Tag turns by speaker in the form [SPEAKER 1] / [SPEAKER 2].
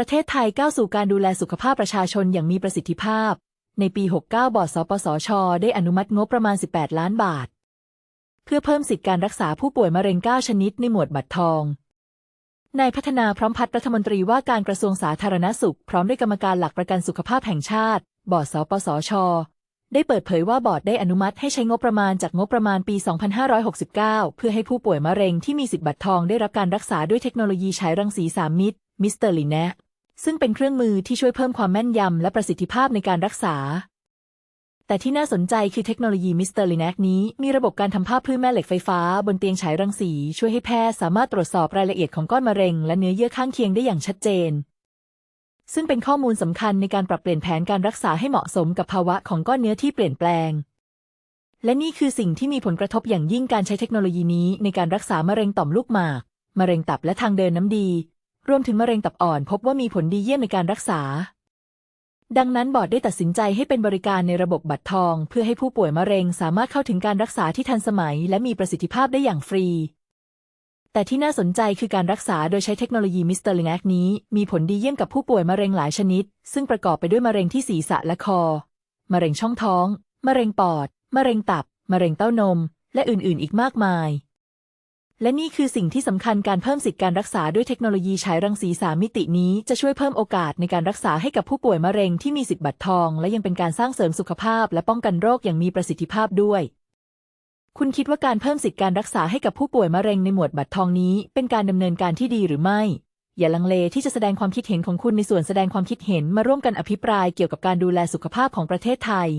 [SPEAKER 1] ประเทศไทยก้าวสู่การดูแลสุขภาพประชาชนอย่างมีประสิทธิภาพ ในปี 69 บอร์ดสปสช ได้อนุมัติงบประมาณ 18 ล้านบาท เพื่อเพิ่มสิทธิการรักษาผู้ป่วยมะเร็ง 9 ชนิดในหมวดบัตรทองนายพัฒนาพร้อมพัฒน์รัฐมนตรีว่าการกระทรวงสาธารณสุข พร้อมด้วยกรรมการหลักประกันสุขภาพแห่งชาติ บอร์ดสปสช ได้เปิดเผยว่าบอร์ดได้อนุมัติให้ใช้งบประมาณจากงบประมาณปี 2569 เพื่อให้ผู้ป่วยมะเร็งที่มีสิทธิ์บัตรทองได้รับการรักษาด้วยเทคโนโลยีฉายรังสีสามมิติมิสเตอร์ลินแน ซึ่งเป็นเครื่องมือที่ช่วยเพิ่มความแม่นยำและประสิทธิภาพในการรักษา แต่ที่น่าสนใจคือเทคโนโลยีมิสเตอร์ลินแนนี้มีระบบการทำภาพคลื่นแม่เหล็กไฟฟ้า บนเตียงฉายรังสี ช่วยให้แพทย์สามารถตรวจสอบรายละเอียดของก้อนมะเร็ง และเนื้อเยื่อข้างเคียงได้อย่างชัดเจน ซึ่งเป็นข้อมูลสำคัญในการปรับเปลี่ยนแผนการรักษาให้เหมาะสมกับภาวะของก้อนเนื้อที่เปลี่ยนแปลง และนี่คือสิ่งที่มีผลกระทบอย่างยิ่งการใช้เทคโนโลยีนี้ในการรักษามะเร็งต่อมลูกหมาก มะเร็งตับและทางเดินน้ำดี รวมถึงมะเร็งตับอ่อนพบว่ามีผลดีเยี่ยมในการรักษา ดังนั้นบอร์ดได้ตัดสินใจให้เป็นบริการในระบบบัตรทอง เพื่อให้ผู้ป่วยมะเร็งสามารถเข้าถึงการรักษาที่ทันสมัย และมีประสิทธิภาพได้อย่างฟรี แต่ที่น่าสนใจคือการรักษาโดยใช้เทคโนโลยีมิสเตอร์ลินแอนี้ มีผลดีเยี่ยมกับผู้ป่วยมะเร็งหลายชนิด ซึ่งประกอบไปด้วยมะเร็งที่ศีรษะและคอ มะเร็งช่องท้อง มะเร็งปอด มะเร็งตับ มะเร็งเต้านม และอื่นๆ อีกมากมาย และนี่คือสิ่งที่สำคัญการเพิ่มสิทธิการรักษาด้วยเทคโนโลยีฉายรังสีสามมิตินี้ จะช่วยเพิ่มโอกาสในการรักษาให้กับผู้ป่วยมะเร็งที่มีสิทธิบัตรทอง และยังเป็นการสร้างเสริมสุขภาพ และป้องกันโรคอย่างมีประสิทธิภาพด้วย คุณคิดว่าการเพิ่มสิทธิการรักษาให้กับผู้ป่วยมะเร็งในหมวดบัตรทองนี้ เป็นการดำเนินการที่ดีหรือไม่ อย่าลังเลที่จะแสดงความคิดเห็นของคุณในส่วนแสดงความคิดเห็นมาร่วมกันอภิปรายเกี่ยวกับการดูแลสุขภาพของประเทศไทย